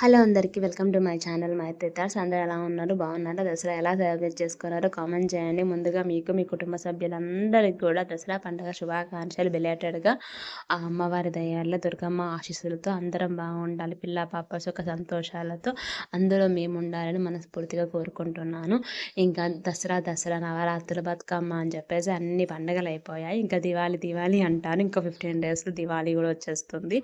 Hello అందరికీ welcome to my channel my theatres అందరూ ఎలా ఉన్నారు? బాగున్నారా? దసరా ఎలా సెలబ్రేట్ చేసుకున్నారో కామెంట్ చేయండి. ముందుగా మీకు మీ కుటుంబ సభ్యులందరికీ కూడా దసరా పండుగ శుభాకాంక్షలు బిలేటెడ్గా ఆ అమ్మవారి దయాల దుర్గమ్మ ఆశీస్సులతో అందరం బాగుండాలి. పిల్ల పాప సుఖ సంతోషాలతో అందరూ మేము ఉండాలని మనస్ఫూర్తిగా కోరుకుంటున్నాను. ఇంకా దసరా దసరా నవరాత్రులు బతుకమ్మ అని చెప్పేసి అన్ని పండుగలు అయిపోయాయి. ఇంకా దివాళీ దివాళీ అంటాను. ఇంకా ఫిఫ్టీన్ డేస్లో దివాళీ కూడా వచ్చేస్తుంది.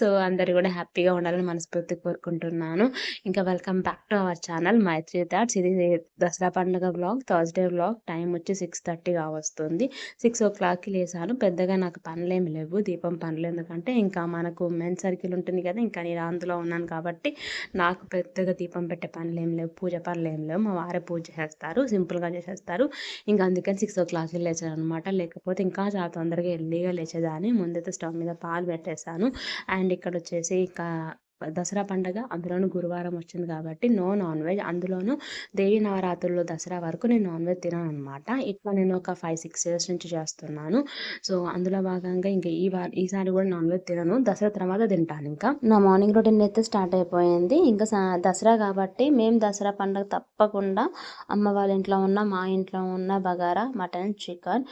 సో అందరు కూడా హ్యాపీగా ఉండాలని మనస్ఫూర్తి కోరుకుంటున్నాను. అనుకుంటున్నాను ఇంకా welcome back to our channel Maitri thoughts. ఇది దసరా పండుగ బ్లాగ్ థర్స్డే బ్లాగ్. టైం వచ్చి సిక్స్ థర్టీగా వస్తుంది. సిక్స్ ఓ క్లాక్కి లేసాను. పెద్దగా నాకు పనులేమి లేవు. దీపం పనులు ఎందుకంటే ఇంకా మనకు మెన్ సర్కిల్ ఉంటుంది కదా ఇంకా నేను అందులో ఉన్నాను కాబట్టి నాకు పెద్దగా దీపం పెట్టే పనులు ఏం లేవు. పూజ పనులు ఏం లేవు. మా వారే పూజ చేస్తారు సింపుల్గా చేసేస్తారు. ఇంకా అందుకని సిక్స్ ఓ క్లాక్కి లేచాను అనమాట లేకపోతే ఇంకా చాలా తొందరగా ఎల్లీగా లేచేదాన్ని. ముందైతే స్టవ్ మీద పాలు పెట్టేశాను. అండ్ ఇక్కడ వచ్చేసి ఇంకా దసరా పండగ అందులోనూ గురువారం వచ్చింది కాబట్టి నో నాన్ వెజ్. అందులోనూ దేవి నవరాత్రుల్లో దసరా వరకు నేను నాన్ వెజ్ తినాను అనమాట ఇట్లా నేను ఒక ఫైవ్ సిక్స్ ఇయర్స్ నుంచి చేస్తున్నాను. సో అందులో భాగంగా ఇంకా ఈ వారం ఈసారి కూడా నాన్ వెజ్ తినను. దసరా తర్వాత తింటాను ఇంకా. నా మార్నింగ్ రొటీన్ అయితే స్టార్ట్ అయిపోయింది. ఇంకా దసరా కాబట్టి మేము దసరా పండగ తప్పకుండా అమ్మ వాళ్ళ ఇంట్లో ఉన్న మా ఇంట్లో ఉన్న బగారా మటన్ చికెన్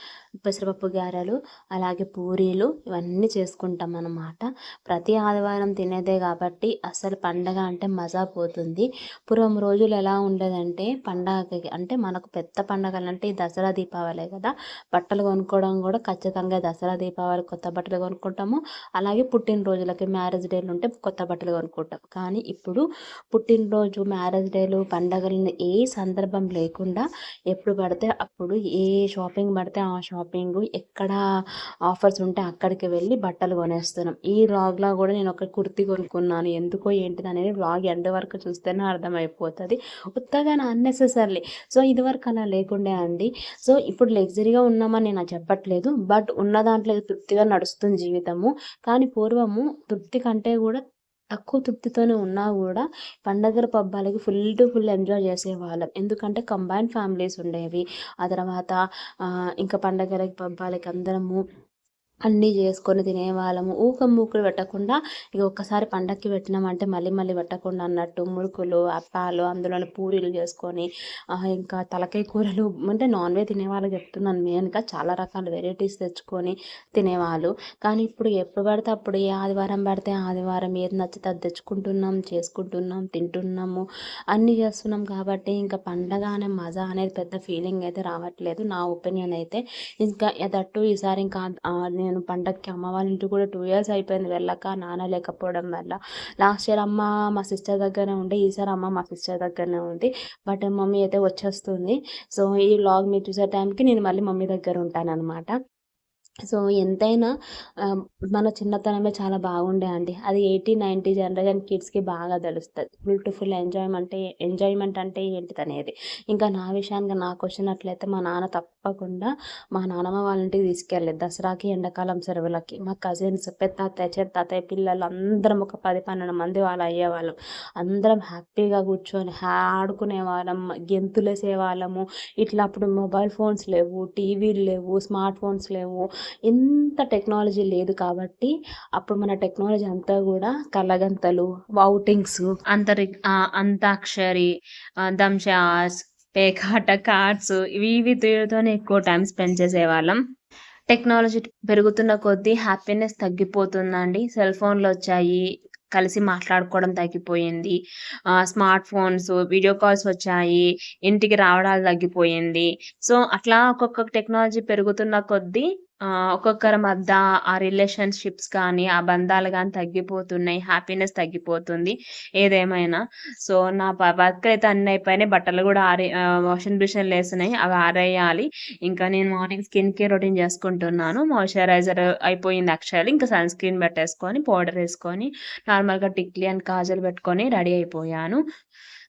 పెసరపప్పు గారెలు అలాగే పూరీలు ఇవన్నీ చేసుకుంటాం అన్నమాట ప్రతి ఆదివారం తినేదే కాబట్టి కాబట్టి అసలు పండగ అంటే మజా పోతుంది. పూర్వం రోజులు ఎలా ఉండేదంటే పండగకి అంటే మనకు పెద్ద పండగలు అంటే దసరా దీపావళి కదా. బట్టలు కొనుక్కోవడం కూడా ఖచ్చితంగా దసరా దీపావళి కొత్త బట్టలు కొనుక్కుంటాము. అలాగే పుట్టినరోజులకి మ్యారేజ్ డేలు ఉంటే కొత్త బట్టలు కొనుక్కుంటాం. కానీ ఇప్పుడు పుట్టినరోజు మ్యారేజ్ డేలు పండగలను ఏ సందర్భం లేకుండా ఎప్పుడు పడితే అప్పుడు ఏ షాపింగ్ పడితే ఆ షాపింగ్ ఎక్కడ ఆఫర్స్ ఉంటే అక్కడికి వెళ్ళి బట్టలు కొనేస్తున్నాం. ఈ లాగ్లో కూడా నేను ఒక కుర్తి కొనుక్కున్నాను. చేస్తున్నాను ఎందుకో ఏంటిది అనేది వ్లాగ్ ఎండ్ వరకు చూస్తేనే అర్థమైపోతుంది. ఉత్తగా అన్నెసెసర్లీ సో ఇదివరకు అలా లేకుండే అండి. సో ఇప్పుడు లగ్జరీగా ఉన్నామని నేను చెప్పట్లేదు. బట్ ఉన్న దాంట్లో తృప్తిగా నడుస్తుంది జీవితము. కానీ పూర్వము తృప్తి కంటే కూడా తక్కువ తృప్తితోనే ఉన్నా కూడా పండగల పబ్బాలకి ఫుల్ టు ఫుల్ ఎంజాయ్ చేసేవాళ్ళం. ఎందుకంటే కంబైన్ ఫ్యామిలీస్ ఉండేవి. ఆ తర్వాత ఇంకా పండగలకి పబ్బాలకి అందరము అన్నీ చేసుకొని తినేవాళ్ళము. ఊక మూకులు పెట్టకుండా ఇక ఒక్కసారి పండక్కి పెట్టినామంటే మళ్ళీ మళ్ళీ పెట్టకుండా అన్నట్టు మురుకులు అప్పాలు అందులోనే పూరీలు చేసుకొని ఇంకా తలకాయ కూరలు అంటే నాన్ వెజ్ తినేవాళ్ళు చెప్తున్నాను మెయిన్గా చాలా రకాల వెరైటీస్ తెచ్చుకొని తినేవాళ్ళు. కానీ ఇప్పుడు ఎప్పుడు పడితే అప్పుడు ఏ ఆదివారం పడితే ఆదివారం ఏది నచ్చితే అది తెచ్చుకుంటున్నాం చేసుకుంటున్నాం తింటున్నాము అన్నీ చేస్తున్నాం కాబట్టి ఇంకా పండగ అనే మజా అనేది పెద్ద ఫీలింగ్ అయితే రావట్లేదు. నా ఒపీనియన్ అయితే ఇంకా ఎదట్టు ఈసారి ఇంకా నేను పండగకి అమ్మ వాళ్ళ ఇంటికి కూడా టూ ఇయర్స్ అయిపోయింది వెళ్ళక నాన్న లేకపోవడం వల్ల. లాస్ట్ ఇయర్ అమ్మ మా సిస్టర్ దగ్గరనే ఉండే ఈసారి అమ్మ మా సిస్టర్ దగ్గరనే ఉంది. బట్ మమ్మీ అయితే వచ్చేస్తుంది. సో ఈ వ్లాగ్ మీరు చూసే టైంకి నేను మళ్ళీ మమ్మీ దగ్గర ఉంటాను అనమాట సో ఎంతైనా మన చిన్నతనమే చాలా బాగుండే అండి. అది ఎయిటీ నైంటీ జనరేషన్ కిడ్స్కి బాగా తెలుస్తుంది. బ్యూటిఫుల్ ఎంజాయ్మెంట్ ఎంజాయ్మెంట్ అంటే ఏంటిది అనేది ఇంకా నా విషయానికి నాకు వచ్చినట్లయితే మా నాన్న తప్పకుండా మా నాన్నమ్మ వాళ్ళ ఇంటికి తీసుకెళ్ళేది దసరాకి ఎండాకాలం సెలవులకి మా కజిన్స్ పెద్ద అత్తయ్య పిల్లలు అందరం ఒక పది పన్నెండు మంది వాళ్ళు అయ్యేవాళ్ళం. అందరం హ్యాపీగా కూర్చొని ఆడుకునే వాళ్ళం గెంతులేసే వాళ్ళము ఇట్లా అప్పుడు మొబైల్ ఫోన్స్ లేవు టీవీలు లేవు స్మార్ట్ ఫోన్స్ లేవు. ఇంత టెక్నాలజీ లేదు కాబట్టి అప్పుడు మన టెక్నాలజీ అంతా కూడా కలగంతలు వౌటింగ్స్ అంతరి అంతాక్షరి దంశాస్ పేకాట కార్డ్స్ ఇవి ఇవి తీరుతోనే ఎక్కువ టైం స్పెండ్ చేసేవాళ్ళం. టెక్నాలజీ పెరుగుతున్న కొద్దీ హ్యాపీనెస్ తగ్గిపోతుందండి. సెల్ ఫోన్లు వచ్చాయి కలిసి మాట్లాడుకోవడం తగ్గిపోయింది. స్మార్ట్ ఫోన్స్ వీడియో కాల్స్ వచ్చాయి ఇంటికి రావడాలు తగ్గిపోయింది. సో అట్లా ఒక్కొక్క టెక్నాలజీ పెరుగుతున్న కొద్దీ ఒక్కొక్కరి మధ్య ఆ రిలేషన్షిప్స్ కానీ ఆ బంధాలు కానీ తగ్గిపోతున్నాయి. హ్యాపీనెస్ తగ్గిపోతుంది. ఏదేమైనా. సో నా వర్క్ అయితే అన్ని అయిపోయినాయి. బట్టలు కూడా ఆరే వాషింగ్ మిషన్లు వేసినాయి. అవి ఆరేయాలి. ఇంకా నేను మార్నింగ్ స్కిన్ కేర్ రొటీన్ చేసుకుంటున్నాను. మాయిశ్చరైజర్ అయిపోయింది యాక్చువల్లీ. ఇంకా సన్ స్క్రీన్ పెట్టేసుకొని పౌడర్ వేసుకొని నార్మల్గా టిక్లీ అండ్ కాజల్ పెట్టుకొని రెడీ అయిపోయాను.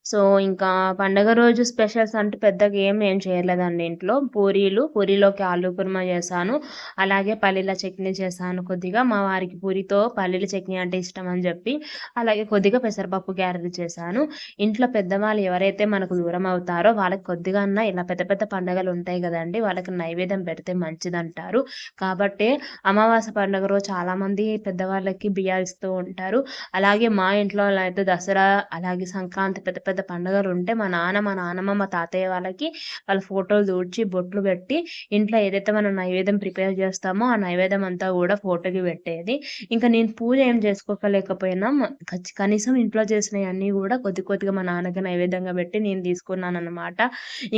సో ఇంకా పండగ రోజు స్పెషల్స్ అంటే పెద్దగా ఏం ఏం చేయలేదండి ఇంట్లో. పూరీలు పూరీలోకి ఆలు కుర్మ చేశాను. అలాగే పల్లీల చట్నీ చేశాను కొద్దిగా. మా వారికి పూరితో పల్లీల చట్నీ అంటే ఇష్టం అని చెప్పి అలాగే కొద్దిగా పెసరపప్పు గ్యారెలు చేశాను. ఇంట్లో పెద్దవాళ్ళు ఎవరైతే మనకు దూరం అవుతారో వాళ్ళకి కొద్దిగా అన్న ఇలా పెద్ద పెద్ద పండుగలు ఉంటాయి కదండి వాళ్ళకి నైవేద్యం పెడితే మంచిదంటారు. కాబట్టి అమావాస్య పండుగ రోజు చాలామంది పెద్దవాళ్ళకి బియ్యాలు ఇస్తూ ఉంటారు. అలాగే మా ఇంట్లో అయితే దసరా అలాగే సంక్రాంతి పెద్ద పెద్ద పండుగలు ఉంటే మా నాన్న మా నాన్నమ్మ మా తాతయ్య వాళ్ళకి వాళ్ళ ఫోటోలు దూడ్చి బొట్లు పెట్టి ఇంట్లో ఏదైతే మనం నైవేద్యం ప్రిపేర్ చేస్తామో ఆ నైవేద్యం అంతా కూడా ఫోటోకి పెట్టేది. ఇంకా నేను పూజ ఏం చేసుకోలేకపోయినా కనీసం ఇంట్లో చేసినవి అన్నీ కూడా కొద్ది కొద్దిగా మా నాన్నకి నైవేద్యంగా పెట్టి నేను తీసుకున్నాను అనమాట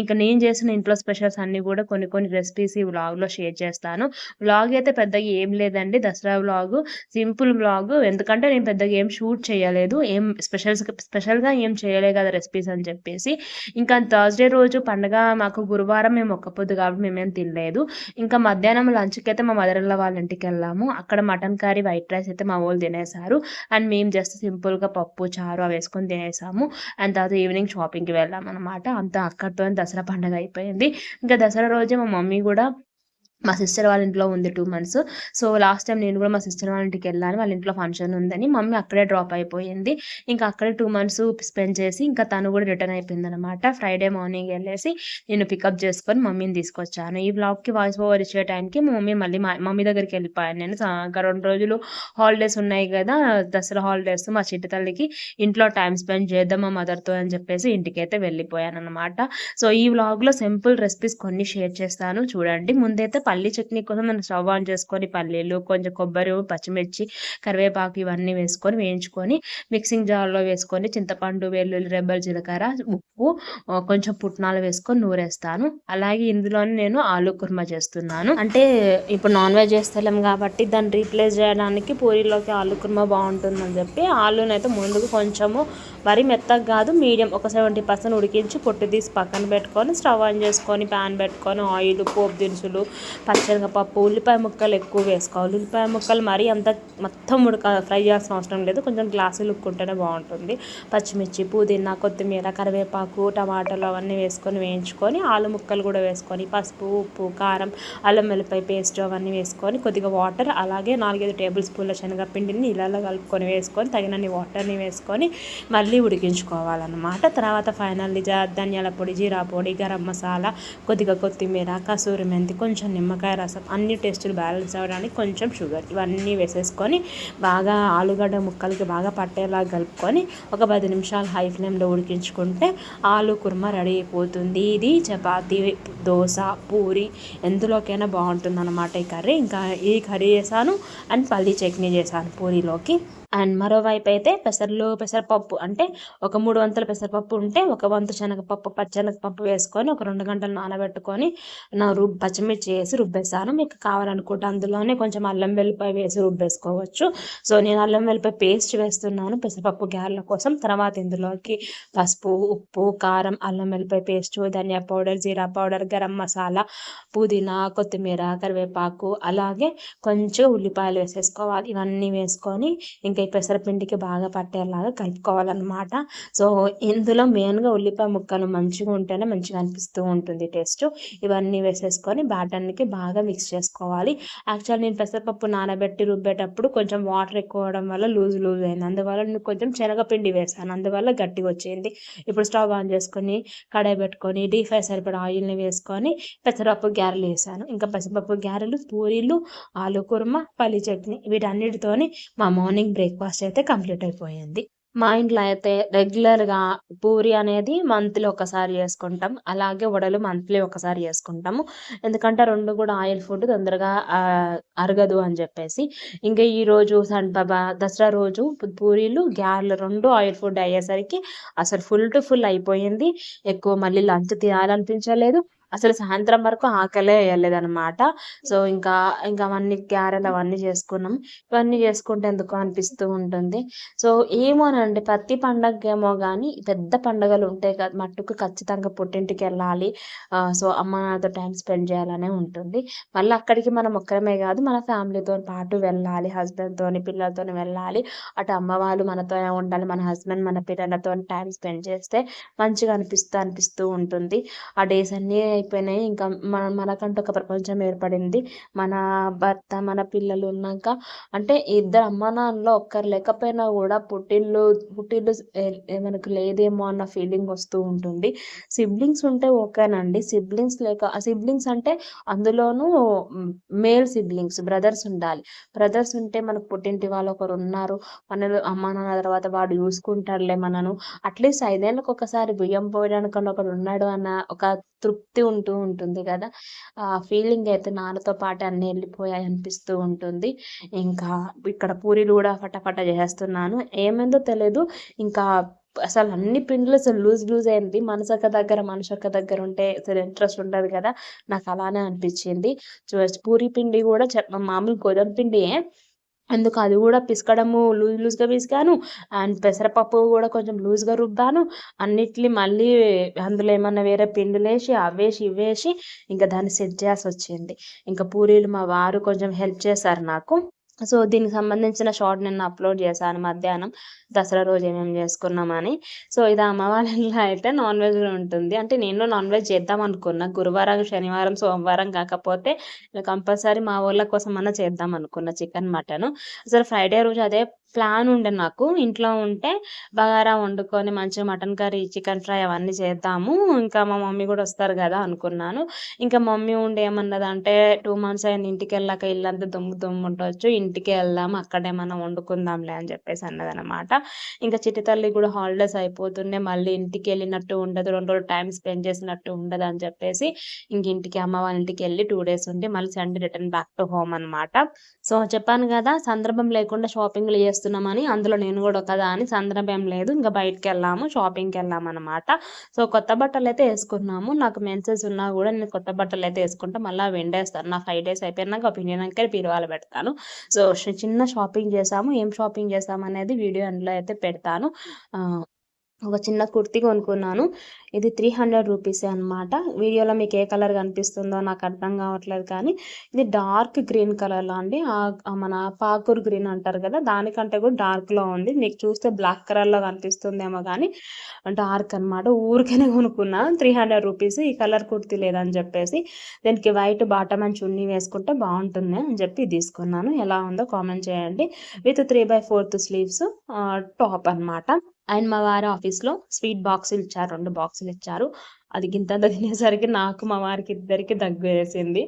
ఇంకా నేను చేసిన ఇంట్లో స్పెషల్స్ అన్నీ కూడా కొన్ని కొన్ని రెసిపీస్ ఈ వ్లాగ్లో షేర్ చేస్తాను. వ్లాగ్ అయితే పెద్దగా ఏం లేదండి దసరా వ్లాగ్ సింపుల్ వ్లాగ్. ఎందుకంటే నేను పెద్దగా ఏం షూట్ చేయలేదు ఏం స్పెషల్స్ స్పెషల్గా ఏం చేయలే కదా రెసిపీస్ అని చెప్పేసి. ఇంకా థర్స్డే రోజు పండగ మాకు గురువారం మేము ఒక్కపోద్దు కాబట్టి మేమేం తినలేదు. ఇంకా మధ్యాహ్నం లంచ్కి అయితే మా మదరల్ల వాళ్ళ ఇంటికి వెళ్ళాము. అక్కడ మటన్ కర్రీ వైట్ రైస్ అయితే మా వాళ్ళు తినేసారు అండ్ మేము జస్ట్ సింపుల్గా పప్పు చారు అవి వేసుకొని తినేసాము. అండ్ తర్వాత ఈవినింగ్ షాపింగ్కి వెళ్ళాం అనమాట అంత అక్కడితో దసరా పండగ అయిపోయింది. ఇంకా దసరా రోజే మా మమ్మీ కూడా మా సిస్టర్ వాళ్ళ ఇంట్లో ఉంది two months so last time నేను కూడా మా సిస్టర్ వాళ్ళ ఇంటికి వెళ్ళాను. వాళ్ళ ఇంట్లో ఫంక్షన్ ఉందని మమ్మీ అక్కడే డ్రాప్ అయిపోయింది. ఇంకా అక్కడే టూ మంత్స్ స్పెండ్ చేసి ఇంకా తను కూడా రిటర్న్ అయిపోయింది అనమాట ఫ్రైడే మార్నింగ్ వెళ్ళేసి నేను పికప్ చేసుకొని మమ్మీని తీసుకొచ్చాను. ఈ బ్లాగ్కి వాయిస్ ఓవర్ ఇచ్చే టైంకి మా మమ్మీ మళ్ళీ మా మమ్మీ దగ్గరికి వెళ్ళిపోయాను నేను. ఇంకా రెండు రోజులు హాలిడేస్ ఉన్నాయి కదా దసరా హాలిడేస్ మా చిట్టి తల్లికి ఇంట్లో టైం స్పెండ్ చేద్దాం మా మదర్తో అని చెప్పేసి ఇంటికి అయితే వెళ్ళిపోయాను అనమాట సో ఈ వ్లాగ్లో సింపుల్ రెసిపీస్ కొన్ని షేర్ చేస్తాను. చూడండి. ముందైతే పల్లీ చట్నీ కోసం మనం స్టవ్ ఆన్ చేసుకొని పల్లీలు కొంచెం కొబ్బరి పచ్చిమిర్చి కరివేపాకు ఇవన్నీ వేసుకొని వేయించుకొని మిక్సింగ్ జార్లో వేసుకొని చింతపండు వెల్లుల్లి రెబ్బలు జీలకర్ర ఉప్పు కొంచెం పుట్నాలు వేసుకొని నూరేస్తాను. అలాగే ఇందులోనే నేను ఆలు కుర్మా చేస్తున్నాను. అంటే ఇప్పుడు నాన్ వెజ్ చేస్తలేం కాబట్టి దాన్ని రీప్లేస్ చేయడానికి పూరీలోకి ఆలు కుర్మా బాగుంటుందని చెప్పి ఆలునైతే ముందుకు కొంచెము మరీ మెత్తగా కాదు మీడియం ఒక సెవెంటీ పర్సెంట్ ఉడికించి పొట్టు తీసి పక్కన పెట్టుకొని స్టవ్ ఆన్ చేసుకొని ప్యాన్ పెట్టుకొని ఆయిల్ పోపు దినుసులు పచ్చనగపప్పు ఉల్లిపాయ ముక్కలు ఎక్కువ వేసుకోవాలి. ఉల్లిపాయ ముక్కలు మరీ అంత మొత్తం ఉడక ఫ్రై చేయాల్సిన అవసరం లేదు. కొంచెం గ్లాసు లుక్ ఉంటేనే బాగుంటుంది. పచ్చిమిర్చి పుదీనా కొత్తిమీర కరివేపాకు టమాటాలు అవన్నీ వేసుకొని వేయించుకొని ఆలు ముక్కలు కూడా వేసుకొని పసుపు ఉప్పు కారం అల్లం వెల్లిపాయ పేస్ట్ అవన్నీ వేసుకొని కొద్దిగా వాటర్ అలాగే నాలుగైదు టేబుల్ స్పూన్ల శనగపిండిని ఇళ్ళలో కలుపుకొని వేసుకొని తగినన్ని వాటర్ని వేసుకొని మళ్ళీ ఉడికించుకోవాలన్నమాట. తర్వాత ఫైనల్లీ ధనియాల పొడి జీరా పొడి గరం మసాలా కొద్దిగా కొత్తిమీర కసూరి మెంతి కొంచెం నిమ్మ నిమ్మకాయ రసం అన్ని టేస్టులు బ్యాలెన్స్ అవ్వడానికి కొంచెం షుగర్ ఇవన్నీ వేసేసుకొని బాగా ఆలుగడ్డ ముక్కలకి బాగా పట్టేలా కలుపుకొని ఒక పది నిమిషాలు హై ఫ్లేమ్లో ఉడికించుకుంటే ఆలు కుర్మా రెడీ అయిపోతుంది. ఇది చపాతీ దోశ పూరి ఎందులోకైనా బాగుంటుంది అనమాట ఈ కర్రీ. ఇంకా ఈ కర్రీ చేశాను అండ్ పల్లీ చట్నీ చేశాను పూరీలోకి. అండ్ మరోవైపు అయితే పెసర్లు పెసరపప్పు అంటే ఒక మూడు వంతుల పెసరపప్పు ఉంటే ఒక వంతు శనగపప్పు పచ్చనగపప్పు వేసుకొని ఒక రెండు గంటలు నానబెట్టుకొని నా రుబ్ పచ్చిమిర్చి వేసి రుబ్బేసాను మీకు కావాలనుకుంటే అందులోనే కొంచెం అల్లం వెల్లిపాయ వేసి రుబ్బేసుకోవచ్చు. సో నేను అల్లం వెల్లిపాయ పేస్ట్ వేస్తున్నాను పెసరపప్పు గ్యారెల కోసం. తర్వాత ఇందులోకి పసుపు ఉప్పు కారం అల్లం వెల్లిపాయ పేస్ట్ ధనియా పౌడర్ జీరా పౌడర్ గరం మసాలా పుదీనా కొత్తిమీర కరివేపాకు అలాగే కొంచెం ఉల్లిపాయలు వేసేసుకోవాలి. ఇవన్నీ వేసుకొని ఇంకా ఇంకా పెసరపిండికి బాగా పట్టేలాగా కలుపుకోవాలన్నమాట. సో ఇందులో మెయిన్గా ఉల్లిపాయ ముక్కలు మంచిగా ఉంటేనే మంచిగా అనిపిస్తూ ఉంటుంది టేస్ట్. ఇవన్నీ వేసేసుకొని బ్యాటర్కి బాగా మిక్స్ చేసుకోవాలి. యాక్చువల్ నేను పెసరపప్పు నానబెట్టి రుబ్బేటప్పుడు కొంచెం వాటర్ ఎక్కువ అవడం వల్ల లూజ్ లూజ్ అయింది. అందువల్ల నేను కొంచెం శనగపిండి వేసాను. అందువల్ల గట్టిగా వచ్చింది. ఇప్పుడు స్టవ్ ఆన్ చేసుకొని కడాయి పెట్టుకొని డీ ఫ్రై సరిపడా ఆయిల్ని వేసుకొని పెసరపప్పు గ్యారెలు వేసాను. ఇంకా పెసరపప్పు గ్యారెలు పూరీలు ఆలు కుర్మ పల్లి చట్నీ వీటన్నిటితోని మా మార్నింగ్ బ్రేక్ బ్రేక్ఫాస్ట్ అయితే కంప్లీట్ అయిపోయింది. మా ఇంట్లో అయితే రెగ్యులర్గా పూరి అనేది మంత్లీ ఒకసారి చేసుకుంటాం. అలాగే వడలు మంత్లీ ఒకసారి చేసుకుంటాము. ఎందుకంటే రెండు కూడా ఆయిల్ ఫుడ్ తొందరగా అరగదు అని చెప్పేసి. ఇంకా ఈరోజు సంటబా దసరా రోజు పూరీలు గ్యార్లు రెండు ఆయిల్ ఫుడ్ అయ్యేసరికి అసలు ఫుల్ టు ఫుల్ అయిపోయింది. ఎక్కువ మళ్ళీ లంచ్ తినాలనిపించలేదు. అసలు సాయంత్రం వరకు ఆకలే వేయలేదనమాట సో ఇంకా ఇంకా అవన్నీ క్యారెల్ అవన్నీ చేసుకున్నాం. ఇవన్నీ చేసుకుంటే ఎందుకో అనిపిస్తూ ఉంటుంది. సో ఏమోనండి ప్రతి పండగకేమో కానీ పెద్ద పండగలు ఉంటాయి కదా మట్టుకు ఖచ్చితంగా పుట్టింటికి వెళ్ళాలి. సో అమ్మ టైం స్పెండ్ చేయాలనే ఉంటుంది. మళ్ళీ అక్కడికి మనం ఒక్కరమే కాదు మన ఫ్యామిలీతో పాటు వెళ్ళాలి హస్బెండ్తో పిల్లలతో వెళ్ళాలి. అటు అమ్మ వాళ్ళు మనతో ఉండాలి మన హస్బెండ్ మన పిల్లలతో టైం స్పెండ్ చేస్తే మంచిగా అనిపిస్తూ అనిపిస్తూ ఉంటుంది. ఆ డేస్ అన్నీ అయిపోయినాయి. ఇంకా మన మనకంటూ ఒక ప్రపంచం ఏర్పడింది. మన భర్త మన పిల్లలు ఉన్నాక అంటే ఇద్దరు అమ్మ నాన్నలో ఒక్కరు లేకపోయినా కూడా పుట్టిల్లు పుట్టిల్లు మనకు లేదేమో అన్న ఫీలింగ్ వస్తూ ఉంటుంది. సిబ్లింగ్స్ ఉంటే ఓకేనండి. సిబ్లింగ్స్ లేక సిబ్లింగ్స్ అంటే అందులోనూ మేల్ సిబ్లింగ్స్ బ్రదర్స్ ఉండాలి. బ్రదర్స్ ఉంటే మనకు పుట్టింటి వాళ్ళు ఒకరు ఉన్నారు. మనలో అమ్మ నాన్న తర్వాత వాడు చూసుకుంటారులే మనను. అట్లీస్ట్ ఐదేళ్ళకి ఒకసారి బియ్యం పోయడానికి ఒకడు ఉన్నాడు అన్న ఒక తృప్తి ఉంటూ ఉంటుంది కదా. ఆ ఫీలింగ్ అయితే నాన్నతో పాటు అన్నీ వెళ్ళిపోయాయి అనిపిస్తూ ఉంటుంది. ఇంకా ఇక్కడ పూరీలు కూడా ఫటాఫట చేస్తున్నాను. ఏమైందో తెలియదు ఇంకా అసలు అన్ని పిండిలు అసలు లూజ్ లూజ్ అయింది. మనసు ఒక దగ్గర మనిషి ఒక దగ్గర ఉంటే అసలు ఇంట్రెస్ట్ ఉండదు కదా. నాకు అలానే అనిపించింది. పూరి పిండి కూడా మామూలు గోధుమ పిండియే. అందుకు అది కూడా పిసకడము లూజ్ లూజ్గా పిసికాను. అండ్ పెసరపప్పు కూడా కొంచెం లూజ్గా రుబ్బాను. అన్నిటిని మళ్ళీ అందులో ఏమన్నా వేరే పిండిలు వేసి అవేసి ఇవేసి ఇంకా దాన్ని సెట్ చేయాల్సి వచ్చింది ఇంకా పూరీలు మా వారు కొంచెం హెల్ప్ చేశారు నాకు. సో దీనికి సంబంధించిన షార్ట్ నిన్న అప్లోడ్ చేశాను మధ్యాహ్నం. దసరా రోజు ఏమేమి చేసుకున్నామని. సో ఇది అమ్మవారిలో అయితే నాన్ వెజ్ ఉంటుంది. అంటే నేను నాన్ వెజ్ చేద్దాం అనుకున్నా. గురువారం శనివారం సోమవారం కాకపోతే కంపల్సరీ మా ఊళ్ళ కోసం అన్న చేద్దాం అనుకున్నా చికెన్ మటన్. అసలు ఫ్రైడే రోజు అదే ప్లాన్ ఉండే నాకు. ఇంట్లో ఉంటే బగారా వండుకొని మంచిగా మటన్ కర్రీ చికెన్ ఫ్రై అవన్నీ చేద్దాము. ఇంకా మా మమ్మీ కూడా వస్తారు కదా అనుకున్నాను. ఇంకా మమ్మీ ఉండి ఏమన్నదంటే టూ మంత్స్ అయింది ఇంటికి వెళ్ళాక ఇల్లంతా దుమ్ము దుమ్ము ఉండొచ్చు. ఇంటికి వెళ్దాం అక్కడ ఏమన్నా వండుకుందాంలే అని చెప్పేసి అన్నదనమాట. ఇంకా చిట్టి తల్లి కూడా హాలిడేస్ అయిపోతుండే. మళ్ళీ ఇంటికి వెళ్ళినట్టు ఉండదు. రెండు రోజులు టైం స్పెండ్ చేసినట్టు ఉండదు అని చెప్పేసి ఇంక ఇంటికి అమ్మ వాళ్ళ ఇంటికి వెళ్ళి టూ డేస్ ఉండి మళ్ళీ Sunday return back to home అనమాట సో చెప్పాను కదా సందర్భం లేకుండా షాపింగ్లు చేస్తున్నామని అందులో నేను కూడా ఒకదా అని సందర్భం లేదు. ఇంకా బయటకు వెళ్ళాము షాపింగ్కి వెళ్ళాము అనమాట సో కొత్త బట్టలు అయితే వేసుకున్నాము. నాకు మెన్సెస్ ఉన్నా కూడా నేను కొత్త బట్టలు అయితే వేసుకుంటా మళ్ళీ వెండేస్తాను. నా ఫైవ్ డేస్ అయిపోయినాక ఒపీనియన్ అంకే పెడతాను. సో చిన్న షాపింగ్ చేసాము. ఏం షాపింగ్ చేసాము అనేది వీడియో అందులో అయితే పెడతాను. ఒక చిన్న కుర్తీ కొనుక్కున్నాను. ఇది త్రీ హండ్రెడ్ రూపీసే అనమాట వీడియోలో మీకు ఏ కలర్ కనిపిస్తుందో నాకు అర్థం కావట్లేదు కానీ ఇది డార్క్ గ్రీన్ కలర్లో అండి. మన పాకూర్ గ్రీన్ అంటారు కదా దానికంటే కూడా డార్క్లో ఉంది. మీకు చూస్తే బ్లాక్ కలర్లో కనిపిస్తుందేమో కానీ డార్క్ అనమాట ఊరికనే కొనుక్కున్నాను త్రీ హండ్రెడ్ రూపీస్ ఈ కలర్ కుర్తీ లేదని చెప్పేసి దీనికి వైట్ బాటమ్ అండ్ చున్నీ వేసుకుంటే బాగుంటుంది అని చెప్పి తీసుకున్నాను. ఎలా ఉందో కామెంట్ చేయండి. With three by fourth sleeves top అనమాట అండ్ మా వారి ఆఫీస్లో స్వీట్ బాక్సులు ఇచ్చారు రెండు బాక్సులు ఇచ్చారు. అది గింత తినేసరికి నాకు మా వారికి ఇద్దరికి దగ్గు వేసింది.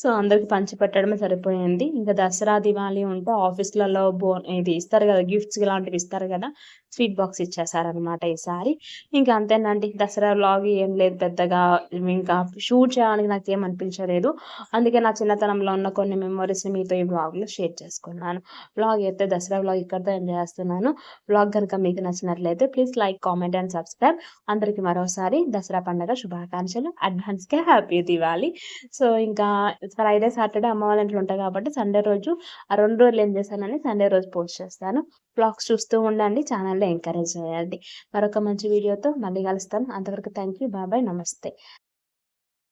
సో అందరికి పంచి పెట్టడమే సరిపోయింది. ఇంకా దసరా దివాళీ ఉంటే ఆఫీస్లలో బో ఇది ఇస్తారు కదా గిఫ్ట్స్ ఇలాంటివి ఇస్తారు కదా స్వీట్ బాక్స్ ఇచ్చేసారనమాట ఈసారి. ఇంకా అంతేనండి దసరా వ్లాగ్ ఏం లేదు పెద్దగా ఇంకా షూట్ చేయడానికి నాకు ఏం అనిపించలేదు. అందుకే నా చిన్నతనంలో ఉన్న కొన్ని మెమొరీస్ని మీతో ఈ వ్లాగ్లో షేర్ చేసుకున్నాను. వ్లాగ్ అయితే దసరా వ్లాగ్ ఇక్కడితో ఎంజాయ్ చేస్తున్నాను. వ్లాగ్ కనుక మీకు నచ్చినట్లయితే please like comment and subscribe అందరికీ మరోసారి దసరా పండుగ శుభాకాంక్షలు. అడ్వాన్స్గా హ్యాపీ దివాలి సో ఇంకా ఫ్రైడే సాటర్డే అమ్మ వాళ్ళ ఇంట్లో ఉంటాయి కాబట్టి సండే రోజు ఆ రెండు రోజులు ఏం చేశానని సండే రోజు పోస్ట్ చేస్తాను. బ్లాగ్స్ చూస్తూ ఉండండి. ఛానల్లో ఎంకరేజ్ చేయండి. మరొక మంచి వీడియోతో మళ్ళీ కలుస్తాను. అంతవరకు థ్యాంక్ యూ బాబాయ్ నమస్తే.